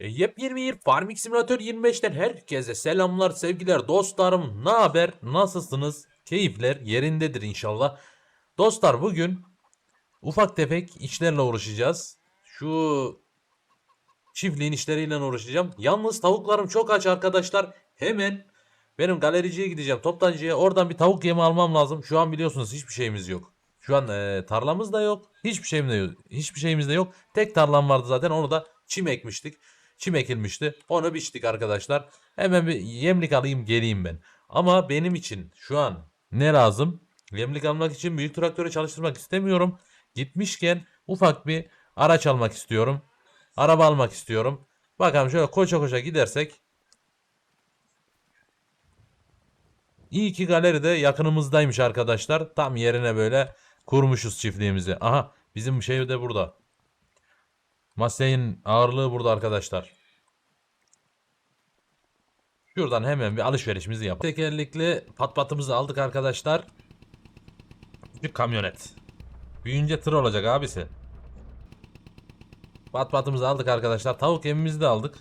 E, yepyeni bir Farming Simulator 25'ten herkese selamlar, sevgiler, dostlarım. Ne haber? Nasılsınız? Keyifler yerindedir inşallah. Dostlar bugün ufak tefek işlerle uğraşacağız. Şu çiftliğin işleriyle uğraşacağım. Yalnız tavuklarım çok aç arkadaşlar. Hemen benim galericiye gideceğim, toptancıya. Oradan bir tavuk yemi almam lazım. Şu an biliyorsunuz hiçbir şeyimiz yok. Şu an e, tarlamız da yok. Hiçbir şeyimiz de yok. Hiçbir şeyimiz de yok. Tek tarlam vardı zaten. Onu da çim ekmiştik. Çim ekilmişti. Onu biçtik arkadaşlar. Hemen bir yemlik alayım geleyim ben. Ama benim için şu an ne lazım? Yemlik almak için büyük traktörü çalıştırmak istemiyorum. Gitmişken ufak bir araç almak istiyorum. Araba almak istiyorum. Bakalım şöyle koşa koşa gidersek. İyi ki galeri de yakınımızdaymış arkadaşlar. Tam yerine böyle kurmuşuz çiftliğimizi. Aha bizim şey de burada. Maseyin ağırlığı burada arkadaşlar. Şuradan hemen bir alışverişimizi yap. Tekerlekli pat patımızı aldık arkadaşlar. Bir kamyonet. Büyüyünce tır olacak abisi. Pat patımızı aldık arkadaşlar. Tavuk yemimizi de aldık.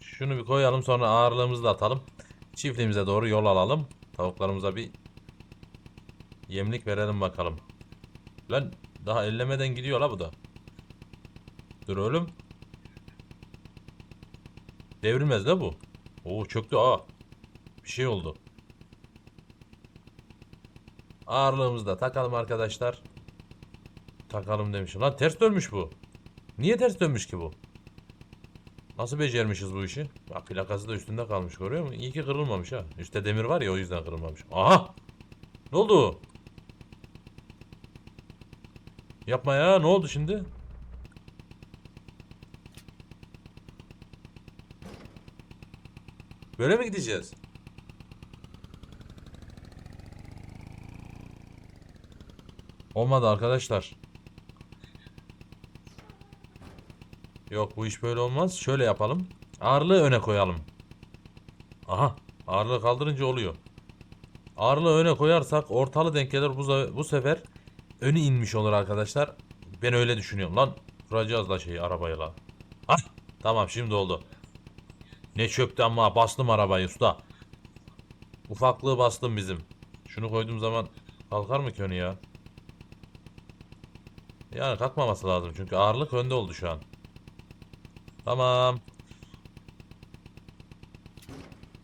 Şunu bir koyalım sonra ağırlığımızı da atalım. Çiftliğimize doğru yol alalım. Tavuklarımıza bir yemlik verelim bakalım. Lan daha ellemeden gidiyor la bu da. Dur oğlum. Devrilmez de bu. Oo çöktü aa. Bir şey oldu. Ağırlığımızı da takalım arkadaşlar. Takalım demişim. Lan ters dönmüş bu. Niye ters dönmüş ki bu? Nasıl becermişiz bu işi? Bak plakası da üstünde kalmış görüyor musun? İyi ki kırılmamış ha. Üstte demir var ya o yüzden kırılmamış. Aha! Ne oldu? Yapma ya ne oldu şimdi? Böyle mi gideceğiz? Olmadı arkadaşlar. Yok bu iş böyle olmaz. Şöyle yapalım. Ağırlığı öne koyalım. Aha ağırlığı kaldırınca oluyor. Ağırlığı öne koyarsak ortalı denk gelir. Bu, bu sefer önü inmiş olur arkadaşlar. Ben öyle düşünüyorum. Lan kuracağız la şeyi arabayı la. Hah tamam şimdi oldu. Ne çöktü ama bastım arabayı usta. Ufaklığı bastım bizim. Şunu koyduğum zaman kalkar mı ki önü ya? Yani kalkmaması lazım çünkü ağırlık önde oldu şu an. Tamam.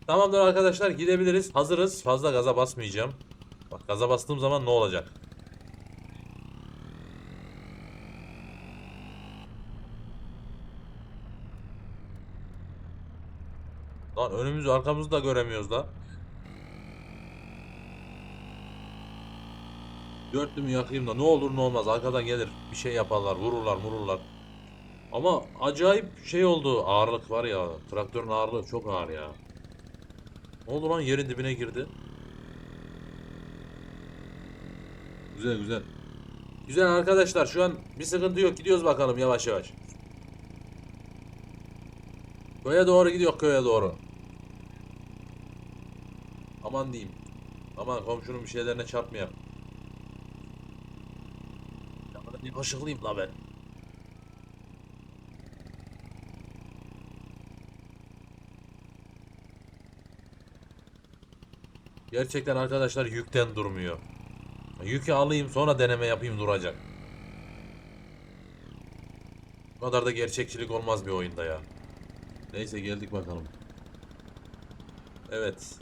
Tamamdır arkadaşlar gidebiliriz. Hazırız. Fazla gaza basmayacağım. Bak gaza bastığım zaman ne olacak? Lan önümüzü arkamızı da göremiyoruz da. Dörtlü mü yakayım da ne olur ne olmaz arkadan gelir bir şey yaparlar vururlar vururlar. Ama acayip şey oldu ağırlık var ya traktörün ağırlığı çok ağır ya. Ne oldu lan yerin dibine girdi. Güzel güzel. Güzel arkadaşlar şu an bir sıkıntı yok gidiyoruz bakalım yavaş yavaş. Köye doğru gidiyor köye doğru. Aman diyeyim. Aman komşunun bir şeylerine çarpmayalım. Ya ben yakışıklıyım la ben. Gerçekten arkadaşlar yükten durmuyor. Yükü alayım sonra deneme yapayım duracak. Bu kadar da gerçekçilik olmaz bir oyunda ya. Neyse geldik bakalım. Evet.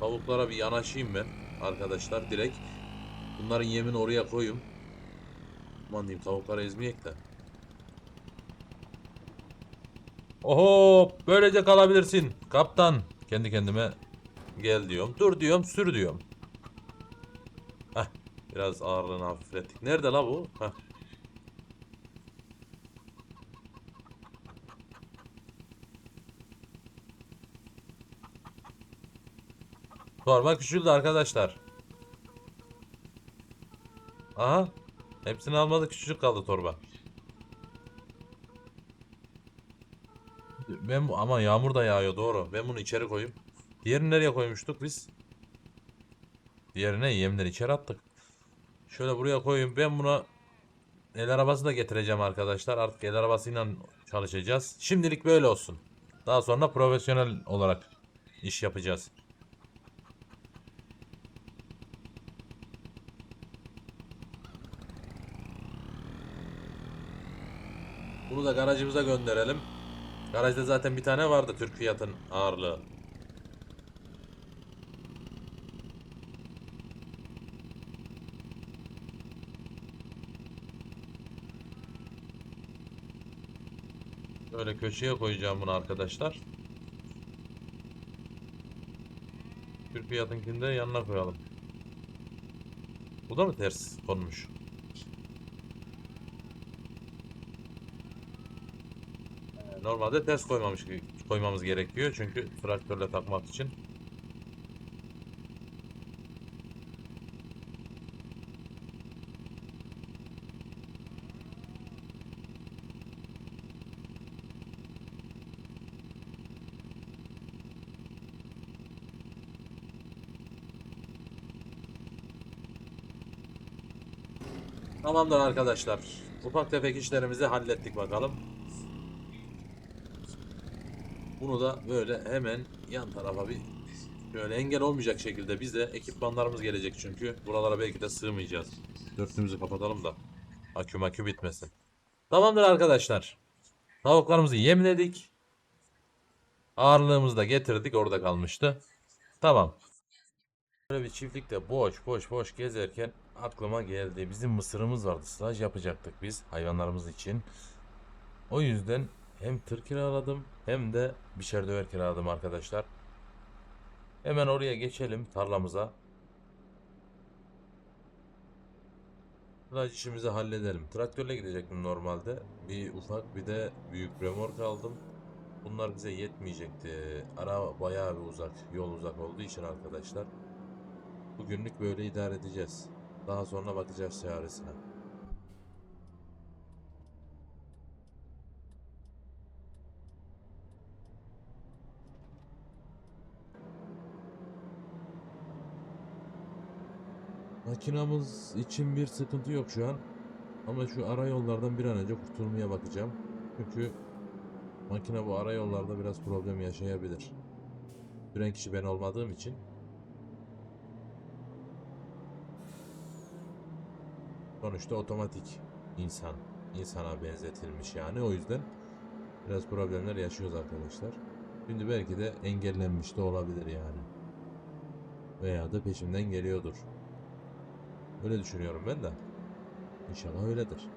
Tavuklara bir yanaşayım ben arkadaşlar direkt. Bunların yemini oraya koyayım. Aman diyeyim tavukları ezmeyek de. Oho böylece kalabilirsin kaptan. Kendi kendime gel diyorum. Dur diyorum sür diyorum. Heh biraz ağırlığını hafiflettik. Nerede la bu? Heh. Torba küçüldü arkadaşlar. Aha. Hepsini almadı küçücük kaldı torba. Ben bu- ama yağmur da yağıyor doğru. Ben bunu içeri koyayım. Diğerini nereye koymuştuk biz? Diğerine yemleri içeri attık. Şöyle buraya koyayım. Ben buna el arabası da getireceğim arkadaşlar. Artık el arabasıyla çalışacağız. Şimdilik böyle olsun. Daha sonra profesyonel olarak iş yapacağız. Bunu da garajımıza gönderelim. Garajda zaten bir tane vardı Türk fiyatın ağırlığı. Böyle köşeye koyacağım bunu arkadaşlar. Türk fiyatınkini de yanına koyalım. Bu da mı ters konmuş? Normalde ters koymamış koymamız gerekiyor çünkü traktörle takmak için. Tamamdır arkadaşlar. Ufak tefek işlerimizi hallettik bakalım. Bunu da böyle hemen yan tarafa bir şöyle engel olmayacak şekilde biz de ekipmanlarımız gelecek çünkü buralara belki de sığmayacağız. Dörtlüğümüzü kapatalım da akü makü bitmesin. Tamamdır arkadaşlar. Tavuklarımızı yemledik. Ağırlığımızı da getirdik orada kalmıştı. Tamam. Böyle bir çiftlikte boş boş boş gezerken aklıma geldi. Bizim mısırımız vardı. Staj yapacaktık biz hayvanlarımız için. O yüzden hem tır kiraladım hem de biçer döver kiraladım arkadaşlar. Hemen oraya geçelim tarlamıza. Staj işimizi halledelim. Traktörle gidecektim normalde. Bir ufak bir de büyük remork aldım. Bunlar bize yetmeyecekti. Ara bayağı bir uzak, yol uzak olduğu için arkadaşlar. Bugünlük böyle idare edeceğiz. Daha sonra bakacağız çaresine. Makinamız için bir sıkıntı yok şu an. Ama şu ara yollardan bir an önce kurtulmaya bakacağım. Çünkü makine bu ara yollarda biraz problem yaşayabilir. Süren kişi ben olmadığım için Sonuçta otomatik insan. insana benzetilmiş yani. O yüzden biraz problemler yaşıyoruz arkadaşlar. Şimdi belki de engellenmiş de olabilir yani. Veya da peşimden geliyordur. Öyle düşünüyorum ben de. İnşallah öyledir.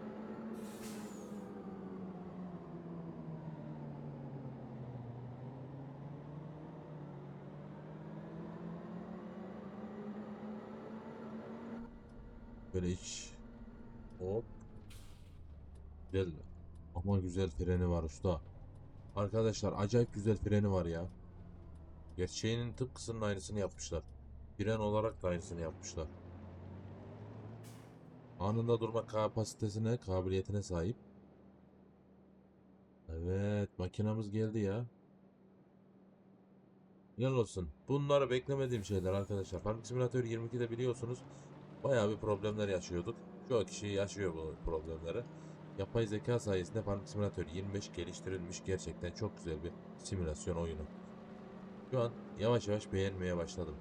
Böyle hiç Hop. Güzel. Ama güzel freni var usta. Arkadaşlar acayip güzel freni var ya. Gerçeğinin tıpkısının aynısını yapmışlar. Fren olarak da aynısını yapmışlar. Anında durma kapasitesine, kabiliyetine sahip. Evet, makinamız geldi ya. Helal olsun. Bunları beklemediğim şeyler arkadaşlar. Farming Simulator 22'de biliyorsunuz bayağı bir problemler yaşıyorduk. Çoğu kişi yaşıyor bu problemleri. Yapay zeka sayesinde Farming Simulator 25 geliştirilmiş gerçekten çok güzel bir simülasyon oyunu. Şu an yavaş yavaş beğenmeye başladım.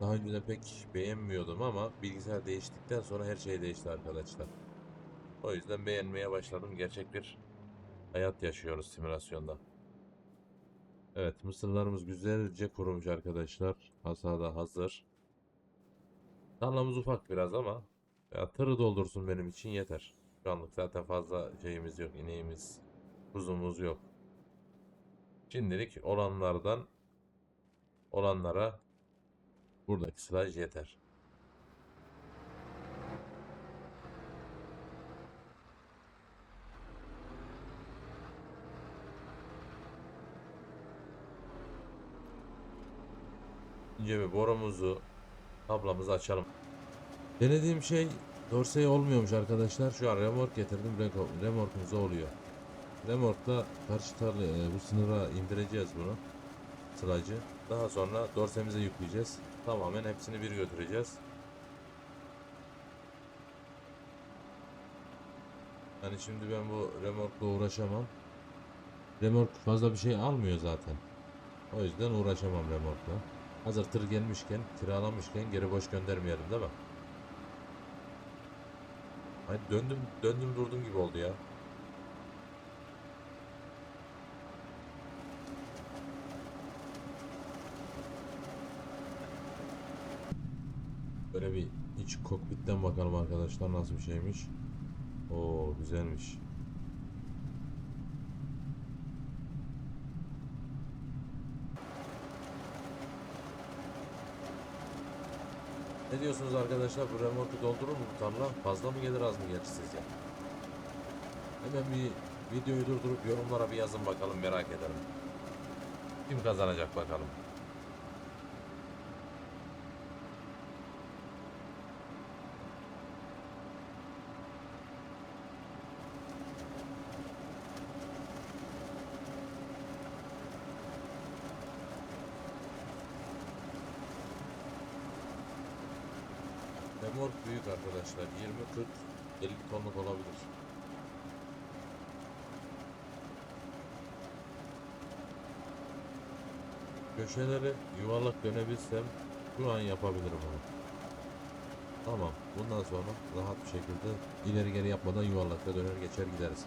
Daha önceden pek beğenmiyordum ama bilgisayar değiştikten sonra her şey değişti arkadaşlar. O yüzden beğenmeye başladım. Gerçek bir hayat yaşıyoruz simülasyonda. Evet mısırlarımız güzelce kurumuş arkadaşlar. Hasada hazır. Tarlamız ufak biraz ama ya tırı doldursun benim için yeter. Şu anlık zaten fazla şeyimiz yok. ineğimiz, kuzumuz yok. Şimdilik olanlardan olanlara buradaki sılaj yeter. Önce bir borumuzu tablamızı açalım. Denediğim şey Dorsey olmuyormuş arkadaşlar. Şu an remork getirdim. Remorkumuzda oluyor. Remork'la karşı tarla e, bu sınıra indireceğiz bunu. Sılacı. Daha sonra dorsemize yükleyeceğiz. Tamamen hepsini bir götüreceğiz. Yani şimdi ben bu remorkla uğraşamam. Remork fazla bir şey almıyor zaten. O yüzden uğraşamam remorkla. Hazır tır gelmişken, kiralamışken geri boş göndermeyelim değil mi? Hani döndüm, döndüm durdum gibi oldu ya. Böyle bir iç kokpitten bakalım arkadaşlar nasıl bir şeymiş. Oo güzelmiş. Ne diyorsunuz arkadaşlar bu remorku doldurur mu bu? Fazla mı gelir az mı gelir sizce? Hemen bir videoyu durdurup yorumlara bir yazın bakalım merak ederim. Kim kazanacak bakalım. Remork büyük arkadaşlar. 20 40 50 tonluk olabilir. Köşeleri yuvarlak dönebilsem şu an yapabilirim onu. Tamam. Bundan sonra rahat bir şekilde ileri geri yapmadan yuvarlakta döner geçer gideriz.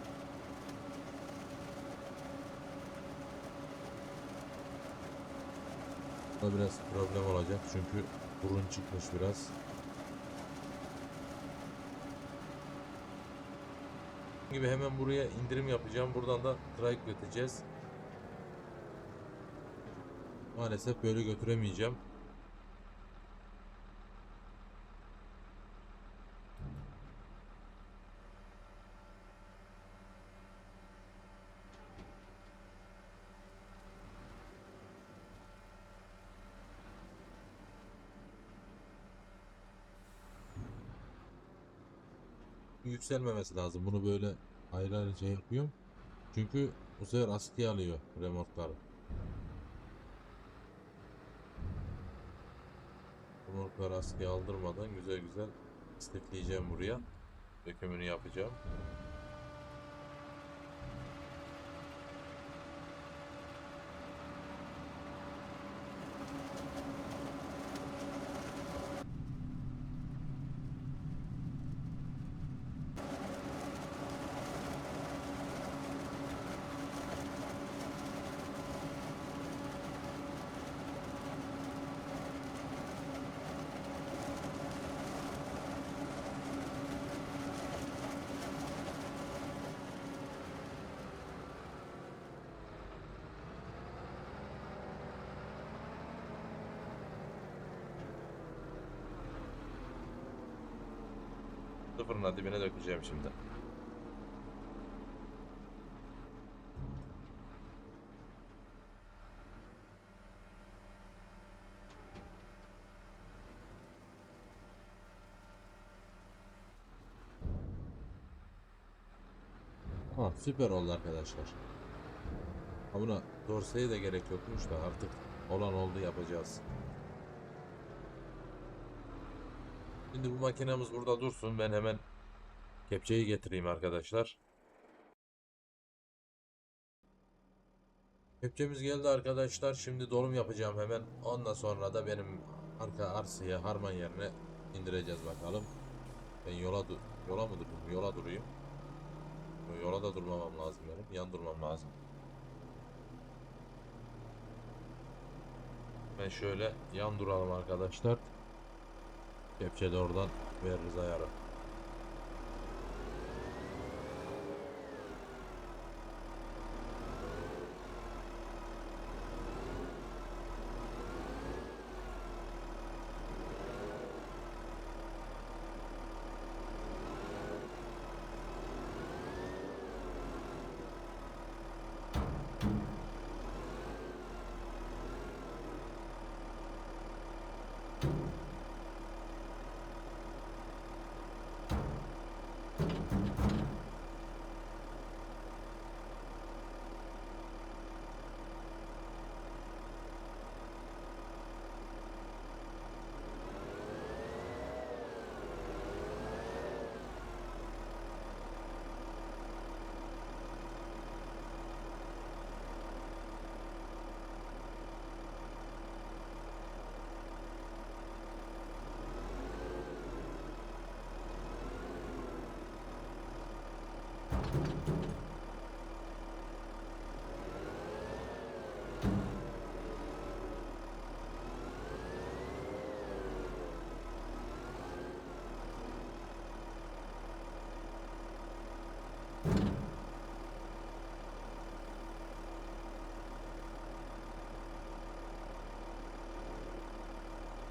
Bu biraz problem olacak çünkü burun çıkmış biraz. Gibi hemen buraya indirim yapacağım. Buradan da tıra yükleteceğiz. Maalesef böyle götüremeyeceğim. Yükselmemesi lazım. Bunu böyle ayrı ayrı şey yapıyorum. Çünkü bu sefer askıya alıyor remorkları. Remorkları askıya aldırmadan güzel güzel istekleyeceğim buraya. Dökümünü yapacağım. Sıfırın dibine dökeceğim şimdi. Ha, süper oldu arkadaşlar. Ha buna dorseye de gerek yokmuş da artık olan oldu yapacağız. Şimdi bu makinemiz burada dursun. Ben hemen kepçeyi getireyim arkadaşlar. Kepçemiz geldi arkadaşlar. Şimdi dolum yapacağım hemen. Ondan sonra da benim arka arsaya harman yerine indireceğiz bakalım. Ben yola yola mı durayım? Yola durayım. Yo, Yola da durmamam lazım benim. Yan durmam lazım. Ben şöyle yan duralım arkadaşlar. Kepçe de oradan veririz ayarı.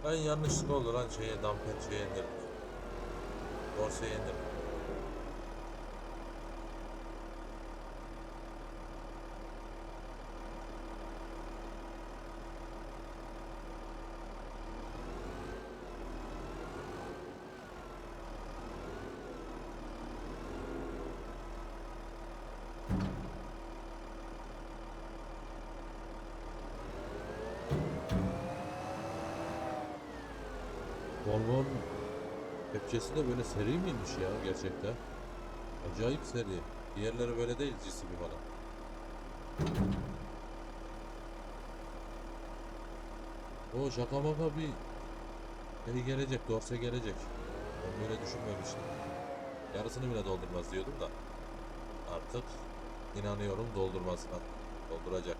Ben yanlışlıkla oldu lan şeye damper şeye indirdim. Dorseye indirdim. Kepçesi de böyle seri miymiş ya gerçekten? Acayip seri. Diğerleri böyle değil GCB falan. O şaka maka bir şey gelecek, dorse gelecek. Ben böyle düşünmemiştim. Yarısını bile doldurmaz diyordum da. Artık inanıyorum doldurmasına. Dolduracak.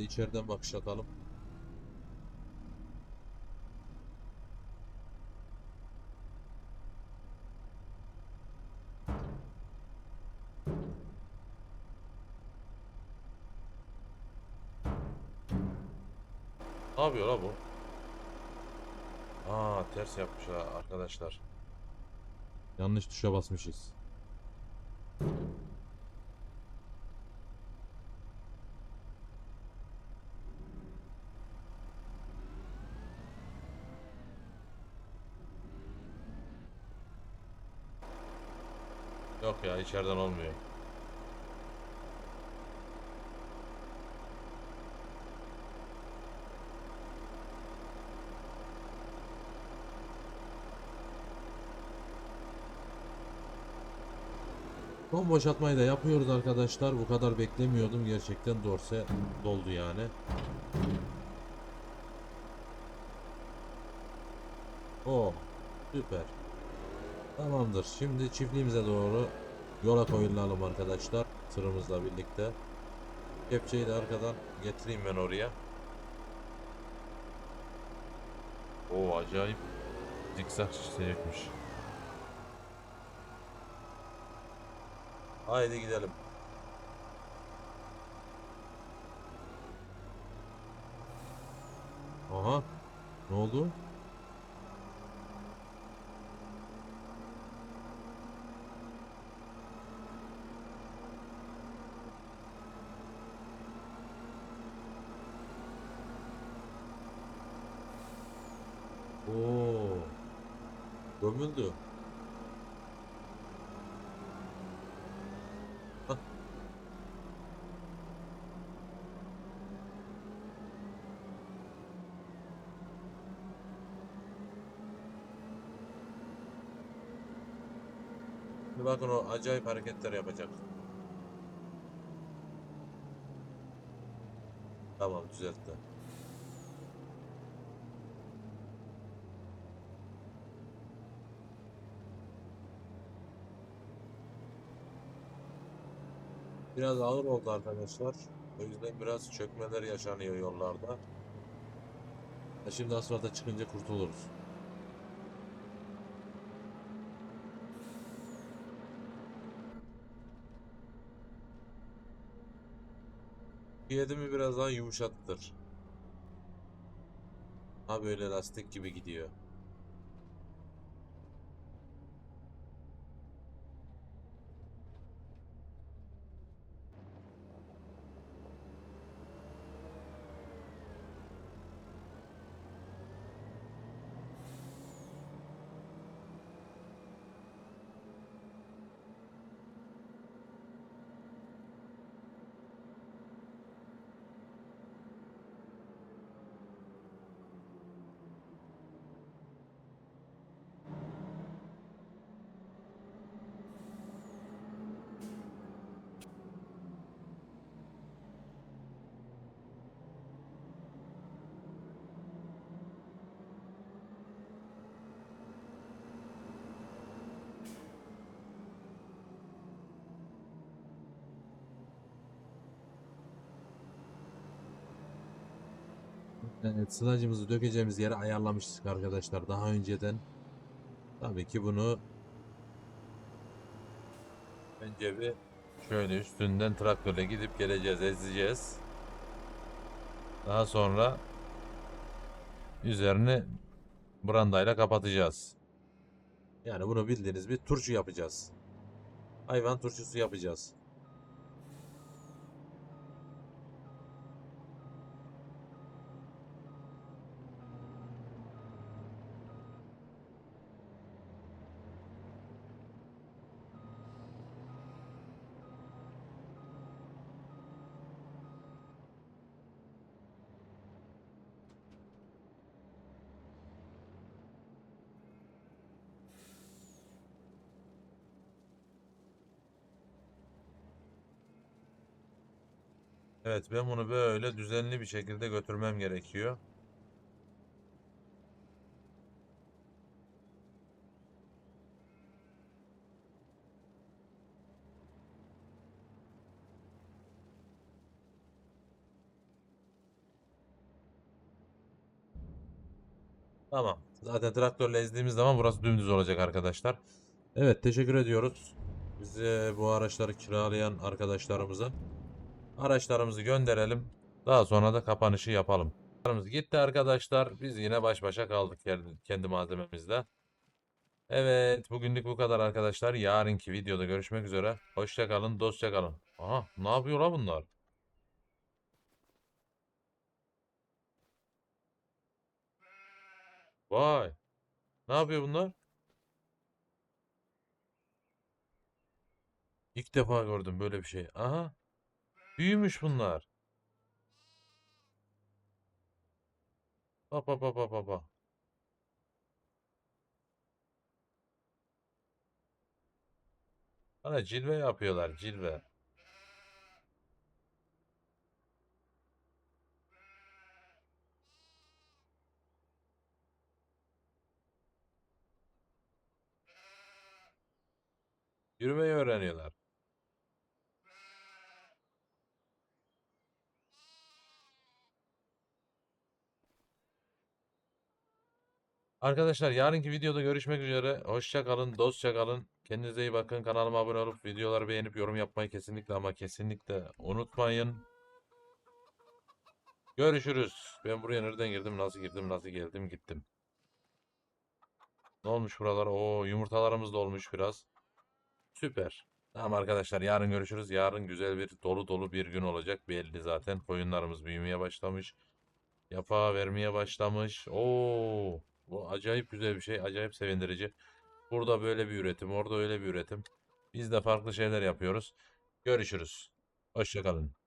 De içeriden bakış atalım. Ne yapıyor la bu? Aa ters yapmış ha arkadaşlar. Yanlış tuşa basmışız. Yok ya içeriden olmuyor. Son boşaltmayı da yapıyoruz arkadaşlar. Bu kadar beklemiyordum. Gerçekten dorse doldu yani. O süper. Tamamdır. Şimdi çiftliğimize doğru yola koyulalım arkadaşlar. Tırımızla birlikte. Kepçeyi de arkadan getireyim ben oraya. O acayip zikzak çekmiş. Haydi gidelim. Aha. Ne oldu? Gömüldü. Hah. Bakın o acayip hareketler yapacak. Tamam düzeltti. Biraz ağır oldu arkadaşlar. O yüzden biraz çökmeler yaşanıyor yollarda. Ha, Şimdi asfalta çıkınca kurtuluruz. Yedimi biraz daha yumuşattır. Ha böyle lastik gibi gidiyor. Evet, sılacımızı dökeceğimiz yere ayarlamıştık arkadaşlar daha önceden. Tabii ki bunu önce bir şöyle üstünden traktörle gidip geleceğiz, ezeceğiz. Daha sonra üzerini brandayla kapatacağız. Yani bunu bildiğiniz bir turşu yapacağız. Hayvan turşusu yapacağız. Evet ben bunu böyle düzenli bir şekilde götürmem gerekiyor. Tamam. Zaten traktörle ezdiğimiz zaman burası dümdüz olacak arkadaşlar. Evet teşekkür ediyoruz. Bize bu araçları kiralayan arkadaşlarımıza. Araçlarımızı gönderelim. Daha sonra da kapanışı yapalım. Araçlarımız gitti arkadaşlar. Biz yine baş başa kaldık kendi- malzememizle. Evet bugünlük bu kadar arkadaşlar. Yarınki videoda görüşmek üzere. Hoşça kalın, dostça kalın. Aha ne yapıyor la bunlar? Vay. Ne yapıyor bunlar? İlk defa gördüm böyle bir şey. Aha. Büyümüş bunlar. Bak bak bak bak bak. Bana cilve yapıyorlar cilve. Yürümeyi öğreniyorlar. Arkadaşlar yarınki videoda görüşmek üzere. Hoşça kalın, dostça kalın. Kendinize iyi bakın. Kanalıma abone olup videoları beğenip yorum yapmayı kesinlikle ama kesinlikle unutmayın. Görüşürüz. Ben buraya nereden girdim, nasıl girdim, nasıl geldim, gittim. Ne olmuş buralar? Oo, yumurtalarımız da olmuş biraz. Süper. Tamam arkadaşlar yarın görüşürüz. Yarın güzel bir dolu dolu bir gün olacak belli zaten. Koyunlarımız büyümeye başlamış. Yapağı vermeye başlamış. Oo, bu acayip güzel bir şey. Acayip sevindirici. Burada böyle bir üretim, orada öyle bir üretim. Biz de farklı şeyler yapıyoruz. Görüşürüz. Hoşça kalın.